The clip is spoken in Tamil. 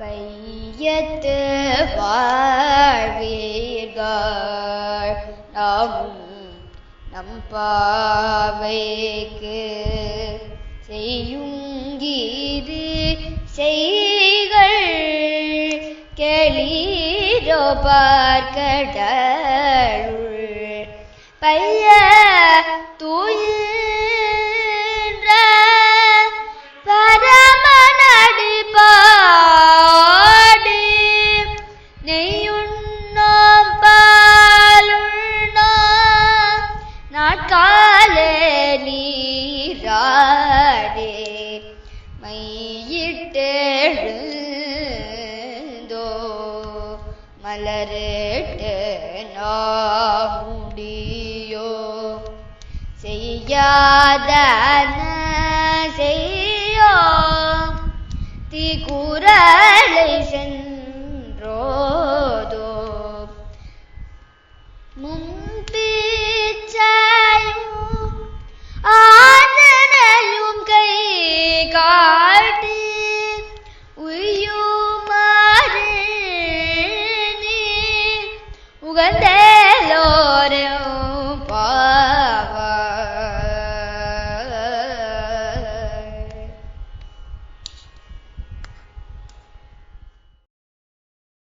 வையத்து வாழ்வீர்கள் நாமும் நம் பாவைக்கு செய்யுங்கீது செய்கள் கெளீரோ பார்க்கடலுள். பைய தூய நீராடே மையிட்டெழுந்தோ மலரிட்டு நாமுடியோ. செய்யாதன செய்யோ தீக்குறளை காடு உயுமாறு நீ உகந்தே